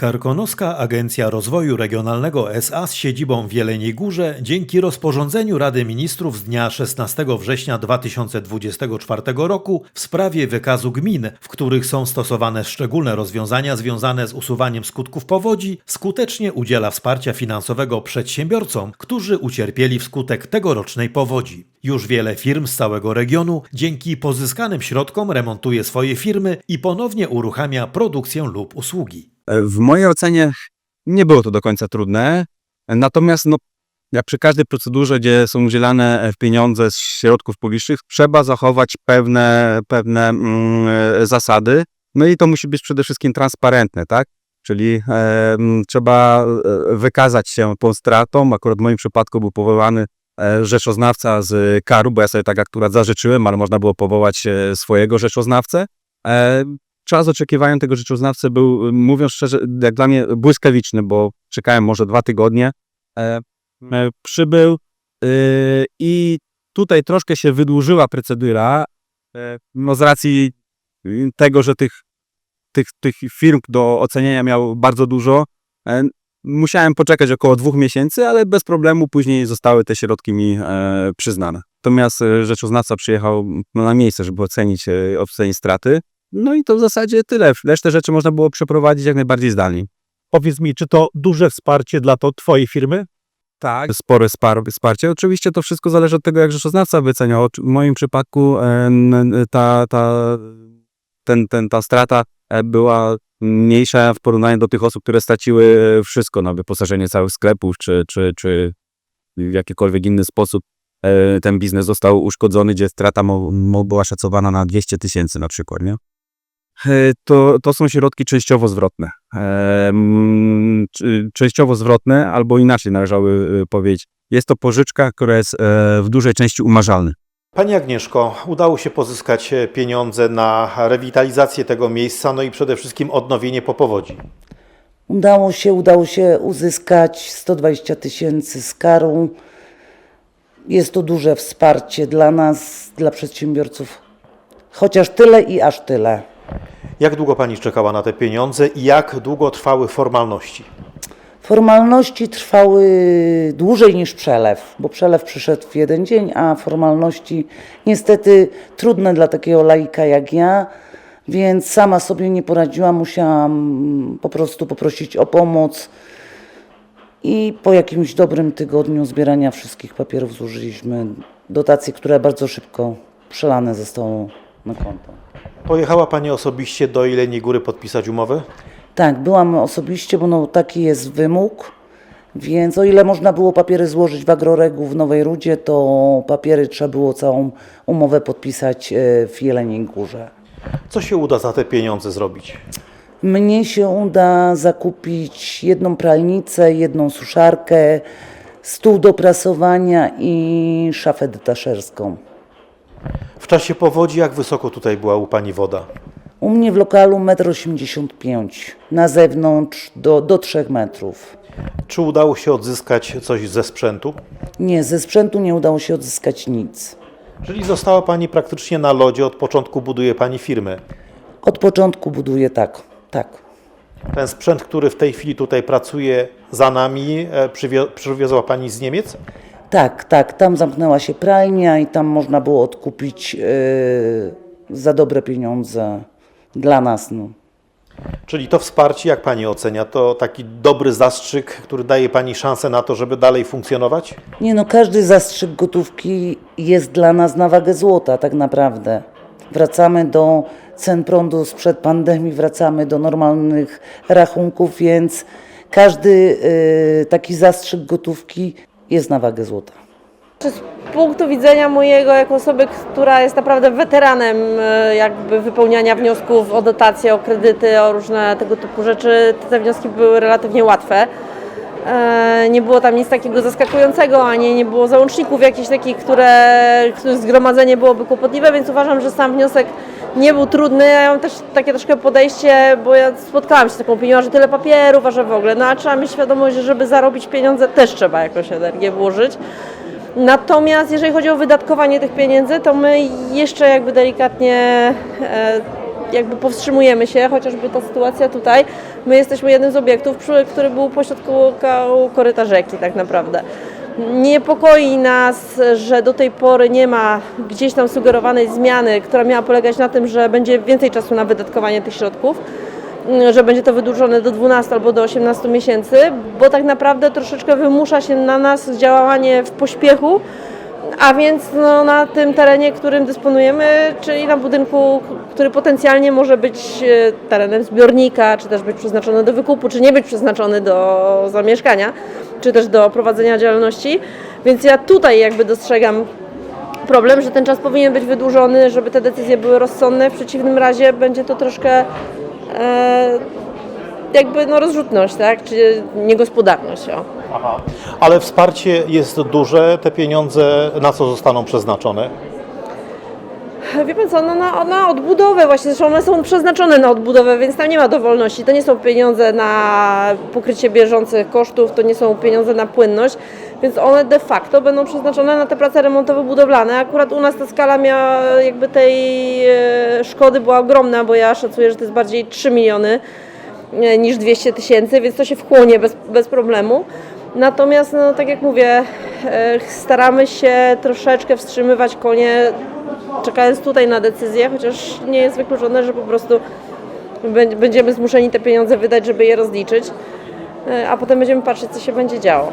Karkonoska Agencja Rozwoju Regionalnego SA z siedzibą w Jeleniej Górze dzięki rozporządzeniu Rady Ministrów z dnia 16 września 2024 roku w sprawie wykazu gmin, w których są stosowane szczególne rozwiązania związane z usuwaniem skutków powodzi, skutecznie udziela wsparcia finansowego przedsiębiorcom, którzy ucierpieli wskutek tegorocznej powodzi. Już wiele firm z całego regionu dzięki pozyskanym środkom remontuje swoje firmy i ponownie uruchamia produkcję lub usługi. W mojej ocenie nie było to do końca trudne, natomiast no, jak przy każdej procedurze, gdzie są udzielane pieniądze z środków publicznych, trzeba zachować pewne, pewne mm, zasady, no i to musi być przede wszystkim transparentne, tak? Czyli e, trzeba e, wykazać się tą stratą. Akurat w moim przypadku był powołany e, rzeczoznawca z Karu, bo ja sobie tak akurat zażyczyłem, ale można było powołać e, swojego rzeczoznawcę. E, czas oczekiwania tego rzeczoznawcy był, mówiąc szczerze, jak dla mnie błyskawiczny, bo czekałem może dwa tygodnie. E, e, przybył y, i tutaj troszkę się wydłużyła procedura, e, no z racji y, tego, że tych, tych, tych firm do oceniania miał bardzo dużo. E, musiałem poczekać około dwóch miesięcy, ale bez problemu później zostały te środki mi e, przyznane. Natomiast e, rzeczoznawca przyjechał na miejsce, żeby ocenić, e, ocenić straty. No i to w zasadzie tyle. Resztę rzeczy można było przeprowadzić jak najbardziej zdalnie. Powiedz mi, czy to duże wsparcie dla to twojej firmy? Tak. Spore spar- wsparcie. Oczywiście to wszystko zależy od tego, jak rzeczoznawca wyceniał. W moim przypadku e, ta, ta, ten, ten, ta strata e, była mniejsza w porównaniu do tych osób, które straciły wszystko na wyposażenie całych sklepów, czy, czy, czy w jakikolwiek inny sposób e, ten biznes został uszkodzony, gdzie strata mo, mo była szacowana na 200 tysięcy na przykład, nie? E, To, to są środki częściowo zwrotne. E, Częściowo zwrotne, albo inaczej należały e, powiedzieć. Jest to pożyczka, która jest w dużej części umarzalna. Pani Agnieszko, udało się pozyskać pieniądze na rewitalizację tego miejsca, no i przede wszystkim odnowienie po powodzi. Udało się, udało się uzyskać 120 tysięcy z karą. Jest to duże wsparcie dla nas, dla przedsiębiorców. Chociaż tyle i aż tyle. Jak długo Pani czekała na te pieniądze i jak długo trwały formalności? Formalności trwały dłużej niż przelew, bo przelew przyszedł w jeden dzień, a formalności niestety trudne dla takiego laika jak ja, więc sama sobie nie poradziłam, musiałam po prostu poprosić o pomoc i po jakimś dobrym tygodniu zbierania wszystkich papierów zużyliśmy dotację, która bardzo szybko przelane zostało na konto. Pojechała Pani osobiście do Jeleniej Góry podpisać umowę? Tak, byłam osobiście, bo no, taki jest wymóg, więc o ile można było papiery złożyć w Agroregu w Nowej Rudzie, to papiery trzeba było całą umowę podpisać e, w Jeleniej Górze. Co się uda za te pieniądze zrobić? Mnie się uda zakupić jedną pralnicę, jedną suszarkę, stół do prasowania i szafę detaszerską. W czasie powodzi jak wysoko tutaj była u Pani woda? U mnie w lokalu 1,85 m, na zewnątrz do, do 3 metrów. Czy udało się odzyskać coś ze sprzętu? Nie, ze sprzętu nie udało się odzyskać nic. Czyli została Pani praktycznie na lodzie, od początku buduje Pani firmę. Od początku buduję tak, tak. Ten sprzęt, który w tej chwili tutaj pracuje za nami, e, przywio- przywiozła Pani z Niemiec? Tak, tak, tam zamknęła się pralnia i tam można było odkupić yy, za dobre pieniądze dla nas. No. Czyli to wsparcie, jak Pani ocenia, to taki dobry zastrzyk, który daje Pani szansę na to, żeby dalej funkcjonować? Nie no, każdy zastrzyk gotówki jest dla nas na wagę złota, tak naprawdę. Wracamy do cen prądu sprzed pandemii, wracamy do normalnych rachunków, więc każdy yy, taki zastrzyk gotówki jest na wagę złota. Z punktu widzenia mojego, jako osoby, która jest naprawdę weteranem e, jakby wypełniania wniosków o dotacje, o kredyty, o różne tego typu rzeczy, te wnioski były relatywnie łatwe. E, Nie było tam nic takiego zaskakującego, ani nie było załączników jakichś takich, które, których zgromadzenie byłoby kłopotliwe, więc uważam, że sam wniosek nie był trudny. Ja mam też takie troszkę podejście, bo ja spotkałam się z taką opinią, że tyle papierów, a że w ogóle. No a trzeba mieć świadomość, że żeby zarobić pieniądze też trzeba jakoś energię włożyć. Natomiast jeżeli chodzi o wydatkowanie tych pieniędzy, to my jeszcze jakby delikatnie e, jakby powstrzymujemy się, chociażby ta sytuacja tutaj. My jesteśmy jednym z obiektów, który był pośrodku koryta rzeki tak naprawdę. Niepokoi nas, że do tej pory nie ma gdzieś tam sugerowanej zmiany, która miała polegać na tym, że będzie więcej czasu na wydatkowanie tych środków, mm, że będzie to wydłużone do 12 albo do 18 miesięcy, bo tak naprawdę troszeczkę wymusza się na nas działanie w pośpiechu, a więc no, na tym terenie, którym dysponujemy, czyli na budynku, który potencjalnie może być e, terenem zbiornika, czy też być przeznaczony do wykupu, czy nie być przeznaczony do zamieszkania, czy też do prowadzenia działalności. Więc ja tutaj jakby dostrzegam problem, że ten czas powinien być wydłużony, żeby te decyzje były rozsądne. W przeciwnym razie będzie to troszkę e, jakby no, rozrzutność, tak? czy niegospodarność. O. Aha. Ale wsparcie jest duże, te pieniądze na co zostaną przeznaczone? Wie pan co, no na, na odbudowę właśnie, zresztą one są przeznaczone na odbudowę, więc tam nie ma dowolności. To nie są pieniądze na pokrycie bieżących kosztów, to nie są pieniądze na płynność, więc one de facto będą przeznaczone na te prace remontowo-budowlane. Akurat u nas ta skala miała, jakby tej e, szkody była ogromna, bo ja szacuję, że to jest bardziej 3 miliony e, niż 200 tysięcy, więc to się wchłonie bez, bez problemu. Natomiast, no, tak jak mówię, e, staramy się troszeczkę wstrzymywać konie, czekając tutaj na decyzję, chociaż nie jest wykluczone, że po prostu bę- będziemy zmuszeni te pieniądze wydać, żeby je rozliczyć, e, a potem będziemy patrzeć, co się będzie działo.